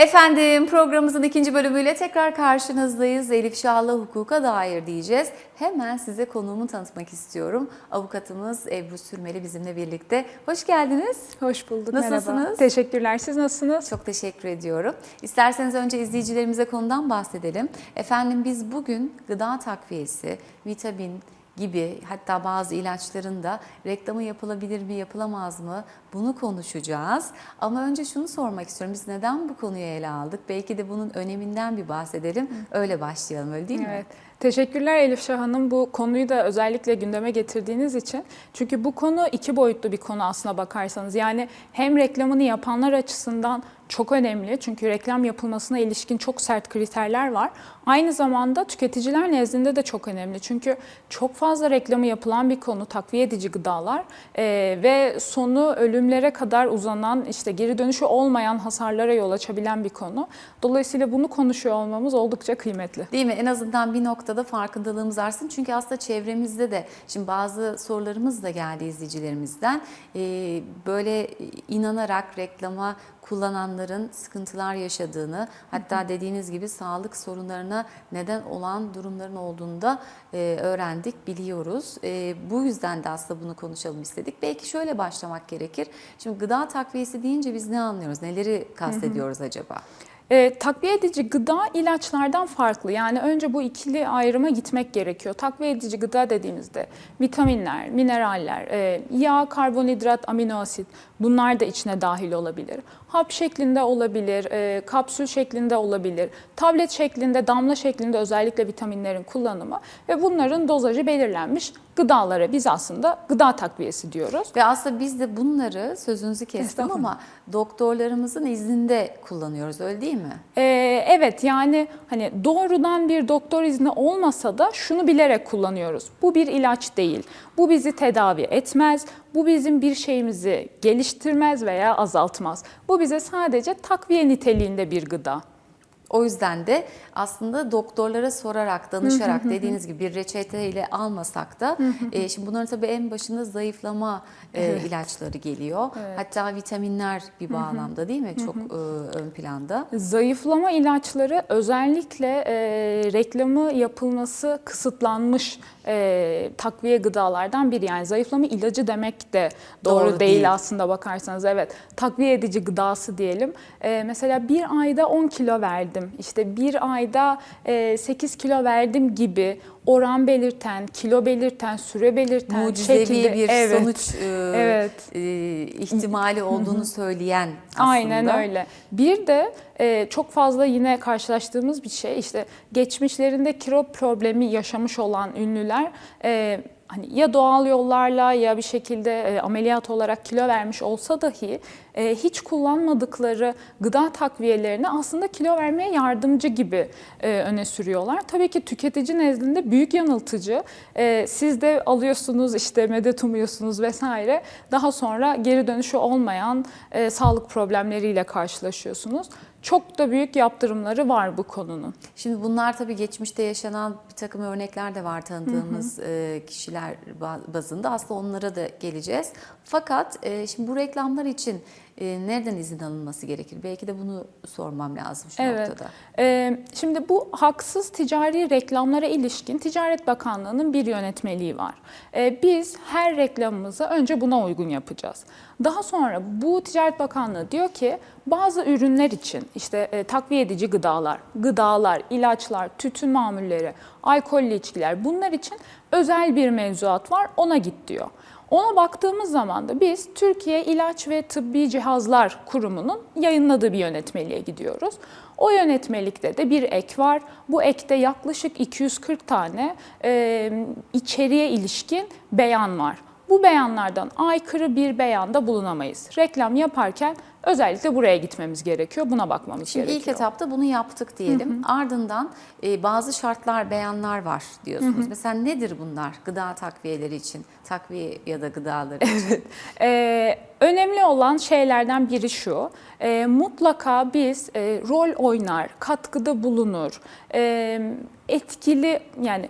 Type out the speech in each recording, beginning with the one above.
Efendim programımızın ikinci bölümüyle tekrar karşınızdayız. Elif Şah'la hukuka dair diyeceğiz. Hemen size konuğumu tanıtmak istiyorum. Avukatımız Ebru Sürmeli bizimle birlikte. Hoş geldiniz. Hoş bulduk. Nasılsınız? Merhaba. Teşekkürler. Siz nasılsınız? Çok teşekkür ediyorum. İsterseniz önce izleyicilerimize konudan bahsedelim. Efendim biz bugün gıda takviyesi, vitamin gibi hatta bazı ilaçların da reklamı yapılabilir mi yapılamaz mı bunu konuşacağız. Ama önce şunu sormak istiyorum. Biz neden bu konuyu ele aldık? Belki de bunun öneminden bir bahsedelim. Öyle başlayalım öyle değil mi? Evet. Teşekkürler Elif Şah Hanım bu konuyu da özellikle gündeme getirdiğiniz için. Çünkü bu konu iki boyutlu bir konu aslına bakarsanız. Yani hem reklamını yapanlar açısından çok önemli. Çünkü reklam yapılmasına ilişkin çok sert kriterler var. Aynı zamanda tüketiciler nezdinde de çok önemli. Çünkü çok fazla reklamı yapılan bir konu takviye edici gıdalar Ee, ve sonu ölümlere kadar uzanan işte geri dönüşü olmayan hasarlara yol açabilen bir konu. Dolayısıyla bunu konuşuyor olmamız oldukça kıymetli. Değil mi? En azından bir noktada farkındalığımız artsın. Çünkü aslında çevremizde de şimdi bazı sorularımız da geldi izleyicilerimizden. Ee, böyle inanarak reklama kullananların sıkıntılar yaşadığını, hatta dediğiniz gibi sağlık sorunlarına neden olan durumların olduğunu da e, öğrendik, biliyoruz. E, bu yüzden de aslında bunu konuşalım istedik. Belki şöyle başlamak gerekir. Şimdi gıda takviyesi deyince biz ne anlıyoruz? Neleri kastediyoruz acaba? E, takviye edici gıda ilaçlardan farklı. Yani önce bu ikili ayrıma gitmek gerekiyor. Takviye edici gıda dediğimizde vitaminler, mineraller, e, yağ, karbonhidrat, amino asit bunlar da içine dahil olabilir. Hap şeklinde olabilir, e, kapsül şeklinde olabilir, tablet şeklinde, damla şeklinde özellikle vitaminlerin kullanımı ve bunların dozajı belirlenmiş gıdalara biz aslında gıda takviyesi diyoruz. Ve aslında biz de bunları sözünüzü kestim ama doktorlarımızın izninde kullanıyoruz öyle değil mi? Ee, evet yani hani doğrudan bir doktor izni olmasa da şunu bilerek kullanıyoruz. Bu bir ilaç değil. Bu bizi tedavi etmez. Bu bizim bir şeyimizi geliştirmez veya azaltmaz. Bu bize sadece takviye niteliğinde bir gıda. O yüzden de aslında doktorlara sorarak, danışarak dediğiniz gibi bir reçeteyle almasak da e, şimdi bunların tabii en başında zayıflama e, ilaçları geliyor. Hatta vitaminler bir bağlamda değil mi? Çok e, ön planda. Zayıflama ilaçları özellikle e, reklamı yapılması kısıtlanmış e, takviye gıdalardan biri. Yani zayıflama ilacı demek de doğru, Doğru değil, değil. aslında bakarsanız. Evet takviye edici gıdası diyelim. E, mesela bir ayda 10 kilo verdim, işte bir ayda e, 8 kilo verdim gibi oran belirten, kilo belirten, süre belirten Mucizevi şekilde bir evet, sonuç e, Evet. e, ihtimali olduğunu söyleyen aslında. Aynen öyle. Bir de e, çok fazla yine karşılaştığımız bir şey işte geçmişlerinde kilo problemi yaşamış olan ünlüler e, hani ya doğal yollarla ya bir şekilde e, ameliyat olarak kilo vermiş olsa dahi e, hiç kullanmadıkları gıda takviyelerini aslında kilo vermeye yardımcı gibi e, öne sürüyorlar. Tabii ki tüketici nezdinde büyük yanıltıcı. Siz de alıyorsunuz işte medet umuyorsunuz vesaire. Daha sonra geri dönüşü olmayan sağlık problemleriyle karşılaşıyorsunuz. Çok da büyük yaptırımları var bu konunun. Şimdi bunlar tabii geçmişte yaşanan bir takım örnekler de var tanıdığımız e, kişiler ba- bazında. Aslında onlara da geleceğiz. Fakat şimdi bu reklamlar için e, nereden izin alınması gerekir? Belki de bunu sormam lazım şu Evet. noktada. Ee, şimdi bu haksız ticari reklamlara ilişkin Ticaret Bakanlığı'nın bir yönetmeliği var. Ee, biz her reklamımızı önce buna uygun yapacağız. Daha sonra bu Ticaret Bakanlığı diyor ki bazı ürünler için işte e, takviye edici gıdalar, gıdalar, ilaçlar, tütün mamulleri, alkollü içkiler bunlar için özel bir mevzuat var ona git diyor. Ona baktığımız zaman da biz Türkiye İlaç ve Tıbbi Cihazlar Kurumu'nun yayınladığı bir yönetmeliğe gidiyoruz. O yönetmelikte de bir ek var. Bu ekte yaklaşık 240 tane e, içeriye ilişkin beyan var. Bu beyanlardan aykırı bir beyanda bulunamayız. Reklam yaparken özellikle buraya gitmemiz gerekiyor. Buna bakmamız Şimdi gerekiyor. ilk etapta bunu yaptık diyelim. Ardından e, bazı şartlar, beyanlar var diyorsunuz. Mesela nedir bunlar gıda takviyeleri için? Takviye ya da gıdaları için. Ee, önemli olan şeylerden biri şu, e, mutlaka biz e, rol oynar, katkıda bulunur, e, etkili yani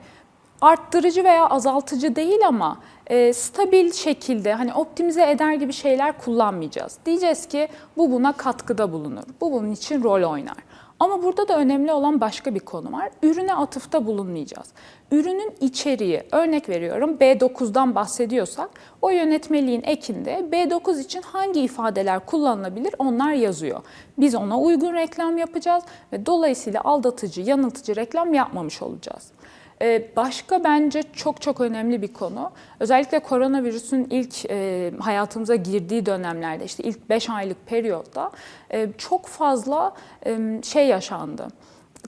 arttırıcı veya azaltıcı değil ama e, stabil şekilde hani optimize eder gibi şeyler kullanmayacağız. Diyeceğiz ki bu buna katkıda bulunur. Bu bunun için rol oynar. Ama burada da önemli olan başka bir konu var. Ürüne atıfta bulunmayacağız. Ürünün içeriği, örnek veriyorum B9'dan bahsediyorsak o yönetmeliğin ekinde B9 için hangi ifadeler kullanılabilir onlar yazıyor. Biz ona uygun reklam yapacağız ve dolayısıyla aldatıcı, yanıltıcı reklam yapmamış olacağız. Ee, Başka bence çok çok önemli bir konu. Özellikle koronavirüsün ilk e, hayatımıza girdiği dönemlerde işte ilk 5 aylık periyotta e, çok fazla e, şey yaşandı.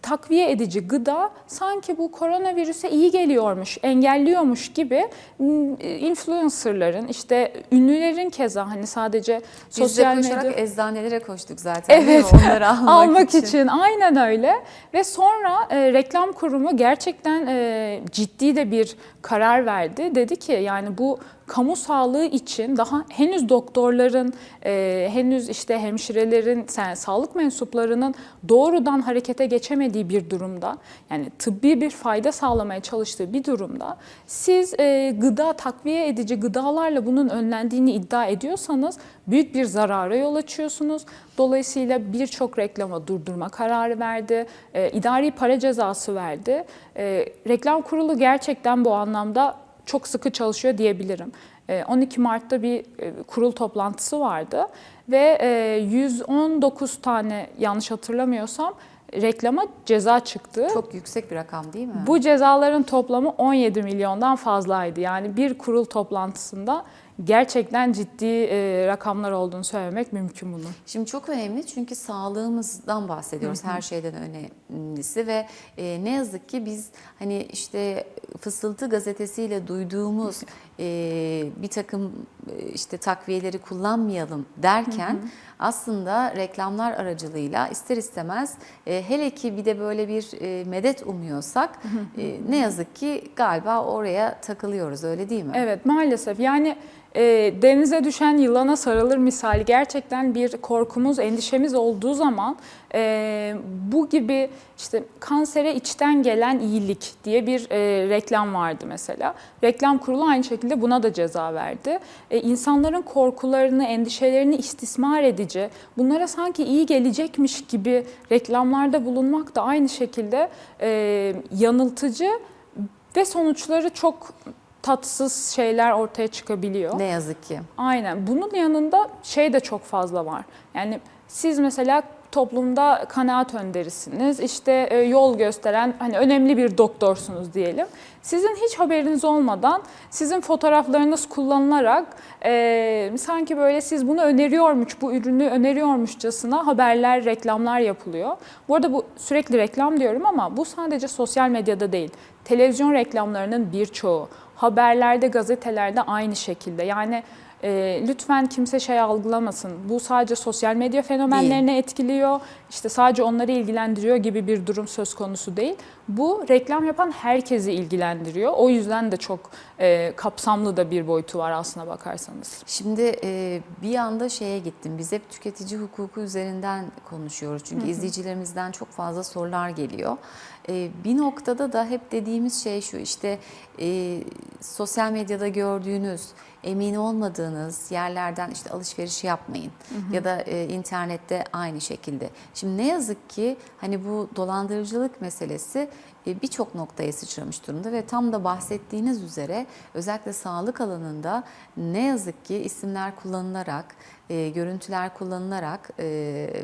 Takviye edici gıda sanki bu koronavirüse iyi geliyormuş, engelliyormuş gibi m, influencerların işte ünlülerin keza hani sadece Biz sosyal koşarak medya eczanelere koştuk zaten. Evet, Onları almak, almak için. aynen öyle. Ve sonra e, reklam kurumu gerçekten e, ciddi de bir karar verdi. Dedi ki yani bu kamu sağlığı için daha henüz doktorların, e, henüz işte hemşirelerin, yani sağlık mensuplarının doğrudan harekete geçemediği bir durumda, yani tıbbi bir fayda sağlamaya çalıştığı bir durumda siz e, gıda takviye edici gıdalarla bunun önlendiğini iddia ediyorsanız büyük bir zarara yol açıyorsunuz. Dolayısıyla birçok reklama durdurma kararı verdi, e, idari para cezası verdi. E, reklam kurulu gerçekten bu anlamda çok sıkı çalışıyor diyebilirim. E, 12 Mart'ta bir e, kurul toplantısı vardı ve e, 119 tane yanlış hatırlamıyorsam reklama ceza çıktı. Çok yüksek bir rakam değil mi? Bu cezaların toplamı 17 milyondan fazlaydı. Yani bir kurul toplantısında gerçekten ciddi e, rakamlar olduğunu söylemek mümkün bunun. Şimdi çok önemli çünkü sağlığımızdan bahsediyoruz her şeyden önemlisi ve e, ne yazık ki biz hani işte Fısıltı gazetesiyle duyduğumuz e, bir takım e, işte takviyeleri kullanmayalım derken aslında reklamlar aracılığıyla ister istemez e, hele ki bir de böyle bir e, medet umuyorsak e, ne yazık ki galiba oraya takılıyoruz öyle değil mi? Evet maalesef yani e, denize düşen yılana sarılır misali gerçekten bir korkumuz, endişemiz olduğu zaman e, bu gibi işte kansere içten gelen iyilik diye bir e, reklam vardı mesela. Reklam kurulu aynı şekilde buna da ceza verdi. E, insanların korkularını, endişelerini istismar edici, bunlara sanki iyi gelecekmiş gibi reklamlarda bulunmak da aynı şekilde e, yanıltıcı ve sonuçları çok tatsız şeyler ortaya çıkabiliyor. Ne yazık ki. Aynen. Bunun yanında şey de çok fazla var. Yani siz mesela toplumda kanaat önderisiniz. İşte e, yol gösteren hani önemli bir doktorsunuz diyelim. Sizin hiç haberiniz olmadan sizin fotoğraflarınız kullanılarak e, sanki böyle siz bunu öneriyormuş, bu ürünü öneriyormuşçasına haberler, reklamlar yapılıyor. Bu arada bu sürekli reklam diyorum ama bu sadece sosyal medyada değil. Televizyon reklamlarının birçoğu, haberlerde, gazetelerde aynı şekilde. Yani e, lütfen kimse şey algılamasın. Bu sadece sosyal medya fenomenlerini etkiliyor. İşte sadece onları ilgilendiriyor gibi bir durum söz konusu değil. Bu reklam yapan herkesi ilgilendiriyor. O yüzden de çok e, kapsamlı da bir boyutu var aslına bakarsanız. Şimdi e, bir anda şeye gittim. Biz hep tüketici hukuku üzerinden konuşuyoruz. Çünkü izleyicilerimizden çok fazla sorular geliyor. E, bir noktada da hep dediğimiz şey şu işte e, sosyal medyada gördüğünüz emin olmadığınız yerlerden işte alışveriş yapmayın ya da e, internette aynı şekilde. Şimdi ne yazık ki hani bu dolandırıcılık meselesi e, birçok noktaya sıçramış durumda ve tam da bahsettiğiniz üzere özellikle sağlık alanında ne yazık ki isimler kullanılarak, e, görüntüler kullanılarak e,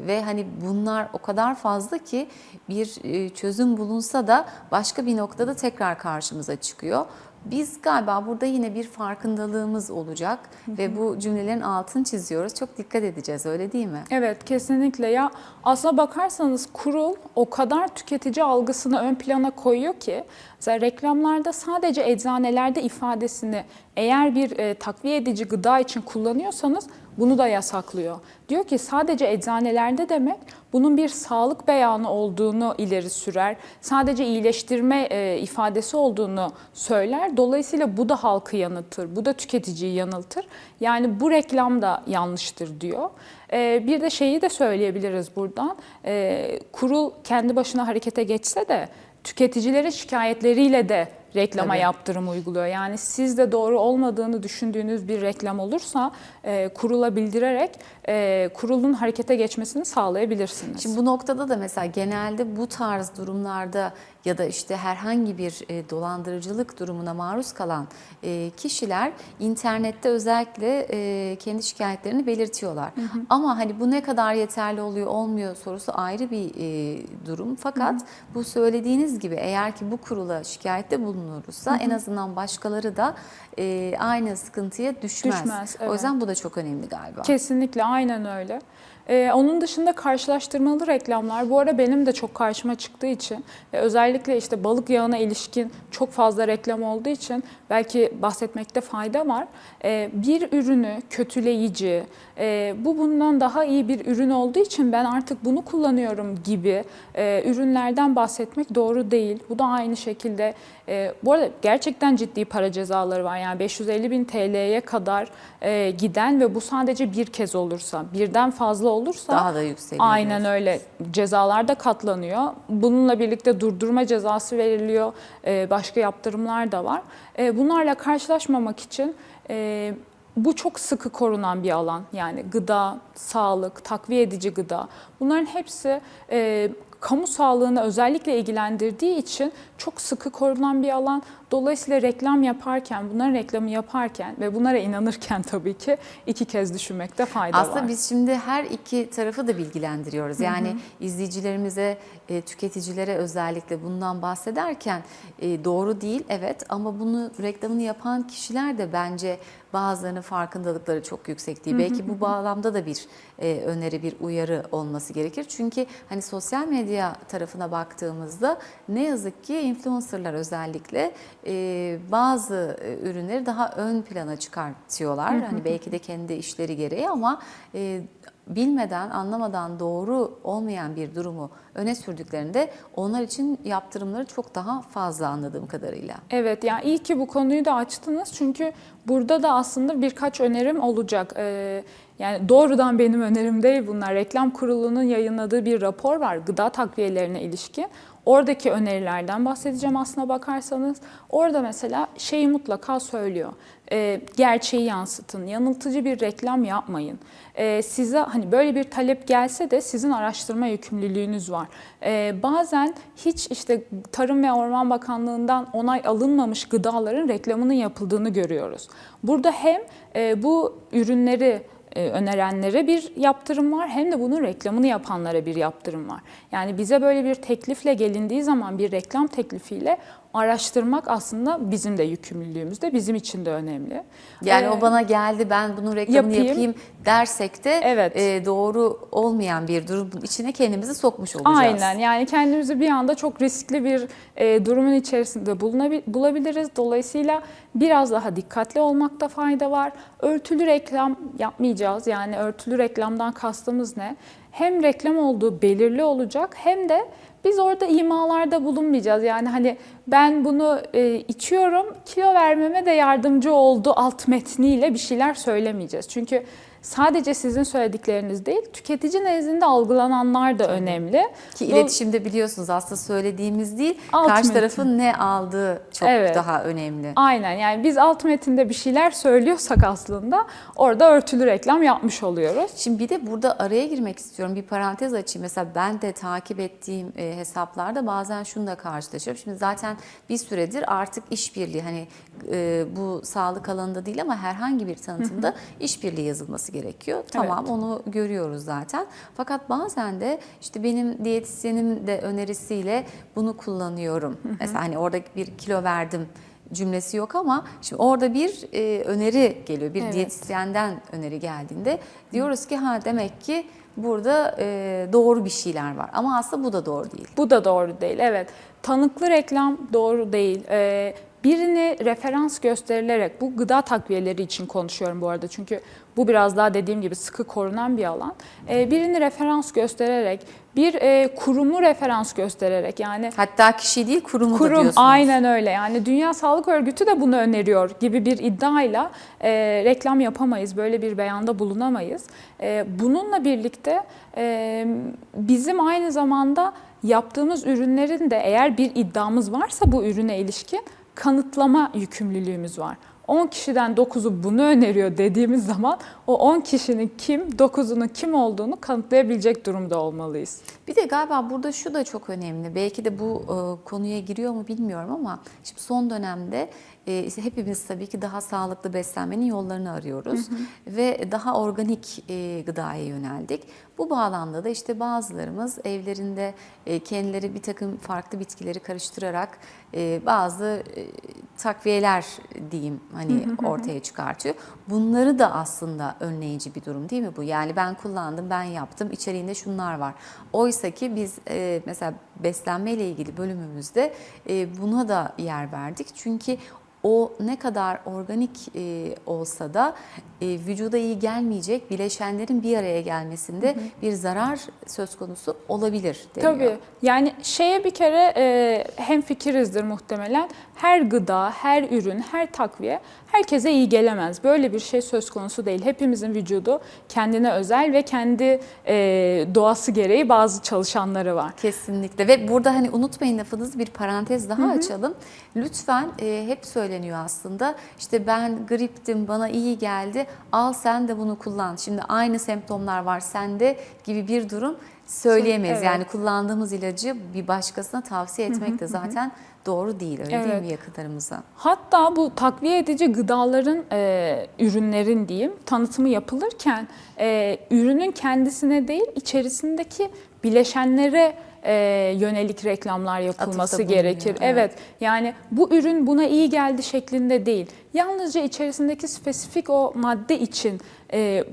ve hani bunlar o kadar fazla ki bir e, çözüm bulunsa da başka bir noktada tekrar karşımıza çıkıyor. Biz galiba burada yine bir farkındalığımız olacak ve bu cümlelerin altını çiziyoruz. Çok dikkat edeceğiz öyle değil mi? Evet kesinlikle ya aslına bakarsanız kurul o kadar tüketici algısını ön plana koyuyor ki mesela reklamlarda sadece eczanelerde ifadesini eğer bir e, takviye edici gıda için kullanıyorsanız bunu da yasaklıyor. Diyor ki sadece eczanelerde demek bunun bir sağlık beyanı olduğunu ileri sürer. Sadece iyileştirme e, ifadesi olduğunu söyler. Dolayısıyla bu da halkı yanıltır. Bu da tüketiciyi yanıltır. Yani bu reklam da yanlıştır diyor. E, bir de şeyi de söyleyebiliriz buradan. E, kurul kendi başına harekete geçse de tüketicilerin şikayetleriyle de reklama Tabii. yaptırım uyguluyor. Yani sizde doğru olmadığını düşündüğünüz bir reklam olursa e, kurula bildirerek e, kurulun harekete geçmesini sağlayabilirsiniz. Şimdi bu noktada da mesela genelde bu tarz durumlarda ya da işte herhangi bir e, dolandırıcılık durumuna maruz kalan e, kişiler internette özellikle e, kendi şikayetlerini belirtiyorlar. Ama hani bu ne kadar yeterli oluyor olmuyor sorusu ayrı bir e, durum. Fakat bu söylediğiniz gibi eğer ki bu kurula şikayette bulunursa en azından başkaları da e, aynı sıkıntıya düşmez. Düşmez, O evet. yüzden bu da çok önemli galiba. Kesinlikle aynen öyle. Ee, onun dışında karşılaştırmalı reklamlar bu ara benim de çok karşıma çıktığı için ve özellikle işte balık yağına ilişkin çok fazla reklam olduğu için belki bahsetmekte fayda var. Ee, bir ürünü kötüleyici, e, bu bundan daha iyi bir ürün olduğu için ben artık bunu kullanıyorum gibi e, ürünlerden bahsetmek doğru değil. Bu da aynı şekilde e, bu arada gerçekten ciddi para cezaları var. Yani 550 bin TL'ye kadar e, giden ve bu sadece bir kez olursa, birden fazla olursa Daha da yükseliyor. aynen öyle cezalar da katlanıyor. Bununla birlikte durdurma cezası veriliyor. E, başka yaptırımlar da var. E, bunlarla karşılaşmamak için e, bu çok sıkı korunan bir alan. Yani gıda, sağlık, takviye edici gıda. Bunların hepsi e, kamu sağlığını özellikle ilgilendirdiği için çok sıkı korunan bir alan. Dolayısıyla reklam yaparken, bunların reklamı yaparken ve bunlara inanırken tabii ki iki kez düşünmekte fayda Aslında var. biz şimdi her iki tarafı da bilgilendiriyoruz. Yani izleyicilerimize, e, tüketicilere özellikle bundan bahsederken e, doğru değil evet ama bunu reklamını yapan kişiler de bence bazılarının farkındalıkları çok yüksek değil. Belki bu bağlamda da bir e, öneri, bir uyarı olması gerekir. Çünkü hani sosyal medya tarafına baktığımızda ne yazık ki influencerlar özellikle e, bazı e, ürünleri daha ön plana çıkartıyorlar. Hani belki de kendi işleri gereği ama e, bilmeden, anlamadan doğru olmayan bir durumu öne sürdüklerinde onlar için yaptırımları çok daha fazla anladığım kadarıyla. Evet yani iyi ki bu konuyu da açtınız çünkü burada da aslında birkaç önerim olacak. Ee, yani doğrudan benim önerim değil bunlar. Reklam Kurulu'nun yayınladığı bir rapor var gıda takviyelerine ilişkin. Oradaki önerilerden bahsedeceğim aslına bakarsanız. Orada mesela şeyi mutlaka söylüyor. Ee, gerçeği yansıtın, yanıltıcı bir reklam yapmayın. Ee, size hani böyle bir talep gelse de sizin araştırma yükümlülüğünüz var. Ee, bazen hiç işte Tarım ve Orman Bakanlığı'ndan onay alınmamış gıdaların reklamının yapıldığını görüyoruz. Burada hem e, bu ürünleri e, önerenlere bir yaptırım var hem de bunun reklamını yapanlara bir yaptırım var. Yani bize böyle bir teklifle gelindiği zaman bir reklam teklifiyle araştırmak aslında bizim de yükümlülüğümüzde bizim için de önemli. Yani Ee, o bana geldi ben bunun reklamını yapayım. yapayım, dersek de Evet. e, doğru olmayan bir durumun içine kendimizi sokmuş olacağız. Aynen yani kendimizi bir anda çok riskli bir e, durumun içerisinde bulabiliriz. Dolayısıyla biraz daha dikkatli olmakta fayda var. Örtülü reklam yapmayacağız. Yani örtülü reklamdan kastımız ne? Hem reklam olduğu belirli olacak hem de biz orada imalarda bulunmayacağız. Yani hani ben bunu e, içiyorum, kilo vermeme de yardımcı oldu alt metniyle bir şeyler söylemeyeceğiz. Çünkü sadece sizin söyledikleriniz değil, tüketici nezdinde algılananlar da önemli. Ki Bu- iletişimde biliyorsunuz aslında söylediğimiz değil, Alt karşı metin. tarafın ne aldığı çok Evet. daha önemli. Aynen yani biz alt metinde bir şeyler söylüyorsak aslında orada örtülü reklam yapmış oluyoruz. Şimdi bir de burada araya girmek istiyorum. Bir parantez açayım. Mesela ben de takip ettiğim e, hesaplarda bazen şununla karşılaşıyorum. Şimdi zaten bir süredir artık işbirliği hani e, bu sağlık alanında değil ama herhangi bir tanıtımda işbirliği yazılması gerekiyor. Tamam onu görüyoruz zaten. Fakat bazen de işte benim diyetisyenim de önerisiyle bunu kullanıyorum. Mesela hani orada bir kilo verdim cümlesi yok ama şimdi orada bir e, öneri geliyor. Bir Evet. diyetisyenden öneri geldiğinde diyoruz ki ha demek ki burada e, doğru bir şeyler var. Ama aslında bu da doğru değil. Bu da doğru değil. Evet. Tanıklı reklam doğru değil. Ee, birini referans gösterilerek bu gıda takviyeleri için konuşuyorum bu arada. Çünkü bu biraz daha dediğim gibi sıkı korunan bir alan. Ee, birini referans göstererek, bir e, kurumu referans göstererek yani Hatta kişi değil kurumu da Kurum diyorsunuz. aynen öyle. Yani Dünya Sağlık Örgütü de bunu öneriyor gibi bir iddiayla e, reklam yapamayız. Böyle bir beyanda bulunamayız. E, bununla birlikte e, bizim aynı zamanda yaptığımız ürünlerin de eğer bir iddiamız varsa bu ürüne ilişkin kanıtlama yükümlülüğümüz var. 10 kişiden 9'u bunu öneriyor dediğimiz zaman o 10 kişinin kim, 9'unun kim olduğunu kanıtlayabilecek durumda olmalıyız. Bir de galiba burada şu da çok önemli. Belki de bu e, konuya giriyor mu bilmiyorum ama şimdi son dönemde e, işte hepimiz tabii ki daha sağlıklı beslenmenin yollarını arıyoruz ve daha organik e, gıdaya yöneldik. Bu bağlamda da işte bazılarımız evlerinde e, kendileri bir takım farklı bitkileri karıştırarak e, bazı e, takviyeler diyeyim hani ortaya çıkartıyor. Bunları da aslında önleyici bir durum değil mi bu? Yani ben kullandım, ben yaptım, içeriğinde şunlar var. Oysa ki biz e, mesela beslenme ile ilgili bölümümüzde e, buna da yer verdik. Çünkü o ne kadar organik e, olsa da e, vücuda iyi gelmeyecek bileşenlerin bir araya gelmesinde bir zarar söz konusu olabilir deniyor. Tabii. Yani şeye bir kere e, hem fikirizdir muhtemelen. Her gıda, her ürün, her takviye herkese iyi gelemez. Böyle bir şey söz konusu değil. Hepimizin vücudu kendine özel ve kendi e, doğası gereği bazı çalışanları var. Kesinlikle ve burada hani unutmayın lafınızı bir parantez daha açalım. Lütfen e, hep söyleniyor aslında işte ben griptim bana iyi geldi al sen de bunu kullan. Şimdi aynı semptomlar var sende gibi bir durum söyleyemeyiz. Evet. Yani kullandığımız ilacı bir başkasına tavsiye etmek de zaten doğru değil öyle değil Evet. mi yakınlarımıza? Hatta bu takviye edici gıdaların, e, ürünlerin diyeyim tanıtımı yapılırken e, ürünün kendisine değil içerisindeki bileşenlere e, yönelik reklamlar yapılması gerekir. evet. Evet. Yani bu ürün buna iyi geldi şeklinde değil. Yalnızca içerisindeki spesifik o madde için e,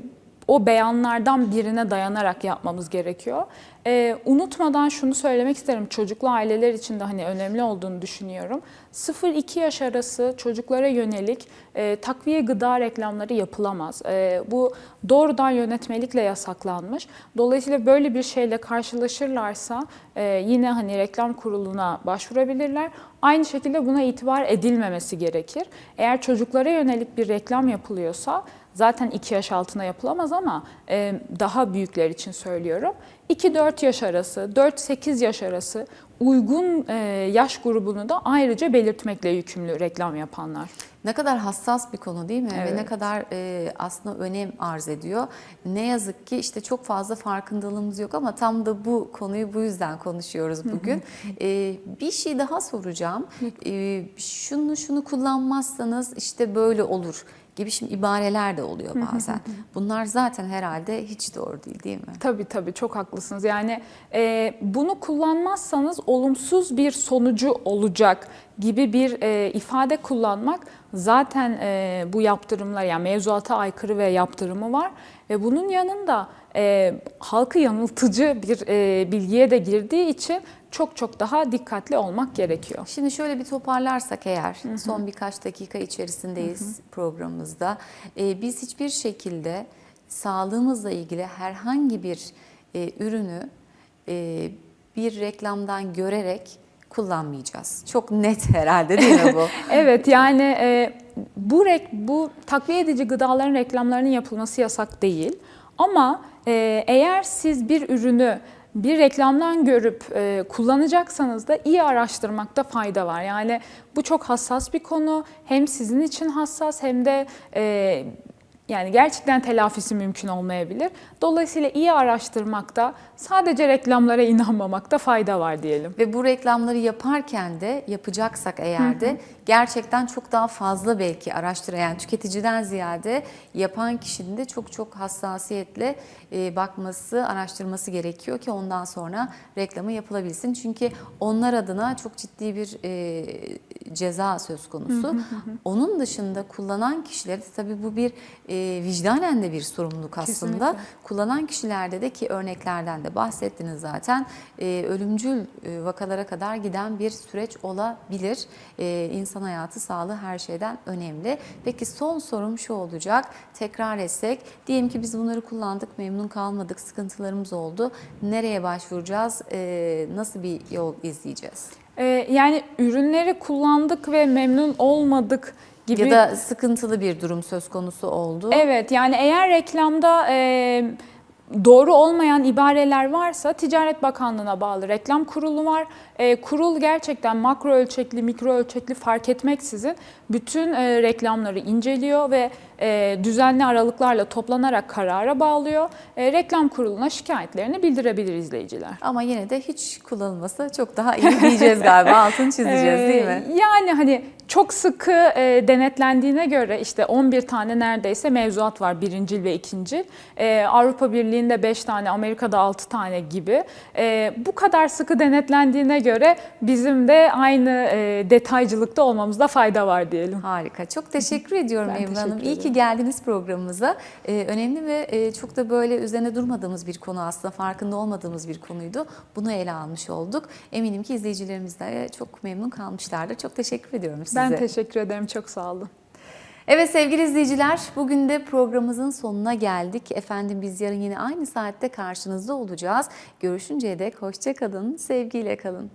o beyanlardan birine dayanarak yapmamız gerekiyor. Ee, unutmadan şunu söylemek isterim. Çocuklu aileler için de hani önemli olduğunu düşünüyorum. 0-2 yaş arası çocuklara yönelik e, takviye gıda reklamları yapılamaz. E, bu doğrudan yönetmelikle yasaklanmış. Dolayısıyla böyle bir şeyle karşılaşırlarsa e, yine hani reklam kuruluna başvurabilirler. Aynı şekilde buna itibar edilmemesi gerekir. Eğer çocuklara yönelik bir reklam yapılıyorsa zaten 2 yaş altına yapılamaz ama e, daha büyükler için söylüyorum. 2-4 yaş arası, 4-8 yaş arası uygun e, yaş grubunu da ayrıca belirtmekle yükümlü reklam yapanlar. Ne kadar hassas bir konu değil mi? Ve ne Evet. kadar e, aslında önem arz ediyor. Ne yazık ki işte çok fazla farkındalığımız yok ama tam da bu konuyu bu yüzden konuşuyoruz bugün. E, bir şey daha soracağım. E, şunu şunu kullanmazsanız işte böyle olur gibi şimdi ibareler de oluyor bazen. Bunlar zaten herhalde hiç doğru değil değil mi? Tabii tabii çok haklısınız. Yani e, bunu kullanmazsanız olumsuz bir sonucu olacak gibi bir e, ifade kullanmak zaten e, bu yaptırımlar yani mevzuata aykırı ve yaptırımı var. Ve bunun yanında e, halkı yanıltıcı bir e, bilgiye de girdiği için çok çok daha dikkatli olmak gerekiyor. Şimdi şöyle bir toparlarsak eğer son birkaç dakika içerisindeyiz programımızda. Ee, biz hiçbir şekilde sağlığımızla ilgili herhangi bir e, ürünü e, bir reklamdan görerek kullanmayacağız. Çok net herhalde değil mi bu? Evet yani e, bu rek, bu takviye edici gıdaların reklamlarının yapılması yasak değil. Ama e, eğer siz bir ürünü bir reklamdan görüp e, kullanacaksanız da iyi araştırmakta fayda var. Yani bu çok hassas bir konu. Hem sizin için hassas hem de e, yani gerçekten telafisi mümkün olmayabilir. Dolayısıyla iyi araştırmakta, sadece reklamlara inanmamakta fayda var diyelim. Ve bu reklamları yaparken de yapacaksak eğer de gerçekten çok daha fazla belki araştıran yani tüketiciden ziyade yapan kişinin de çok çok hassasiyetle e, bakması, araştırması gerekiyor ki ondan sonra reklamı yapılabilsin. Çünkü onlar adına çok ciddi bir e, ceza söz konusu. Onun dışında kullanan kişilerde tabii bu bir e, vicdanen de bir sorumluluk aslında. Kesinlikle. Kullanan kişilerde de ki örneklerden de bahsettiniz zaten ölümcül vakalara kadar giden bir süreç olabilir. E, insan hayatı, sağlığı her şeyden önemli. Peki son sorum şu olacak. Tekrar etsek diyelim ki biz bunları kullandık, memnun kalmadık, sıkıntılarımız oldu. Nereye başvuracağız? E, nasıl bir yol izleyeceğiz? E, yani ürünleri kullandık ve memnun olmadık gibi Ya da sıkıntılı bir durum söz konusu oldu. Evet yani eğer reklamda e, doğru olmayan ibareler varsa Ticaret Bakanlığı'na bağlı reklam kurulu var. E, kurul gerçekten makro ölçekli, mikro ölçekli fark etmeksizin bütün e, reklamları inceliyor ve e, düzenli aralıklarla toplanarak karara bağlıyor. E, reklam kuruluna şikayetlerini bildirebilir izleyiciler. Ama yine de hiç kullanılması çok daha iyi diyeceğiz galiba. Altını çizeceğiz değil mi? Ee, Yani hani çok sıkı e, denetlendiğine göre işte 11 tane neredeyse mevzuat var birincil ve ikincil. E, Avrupa Birliği'nde 5 tane, Amerika'da 6 tane gibi. E, bu kadar sıkı denetlendiğine göre bizim de aynı e, detaycılıkta olmamızda fayda var diyelim. Harika. Çok teşekkür ediyorum Emre Hanım. İyi ki geldiniz programımıza. Ee, önemli ve e, çok da böyle üzerine durmadığımız bir konu aslında. Farkında olmadığımız bir konuydu. Bunu ele almış olduk. Eminim ki izleyicilerimiz de çok memnun kalmışlardır. Çok teşekkür ediyorum size. Ben teşekkür ederim. Çok sağ olun. Evet sevgili izleyiciler, bugün de programımızın sonuna geldik. Efendim biz yarın yine aynı saatte karşınızda olacağız. Görüşünceye dek hoşça kalın, sevgiyle kalın.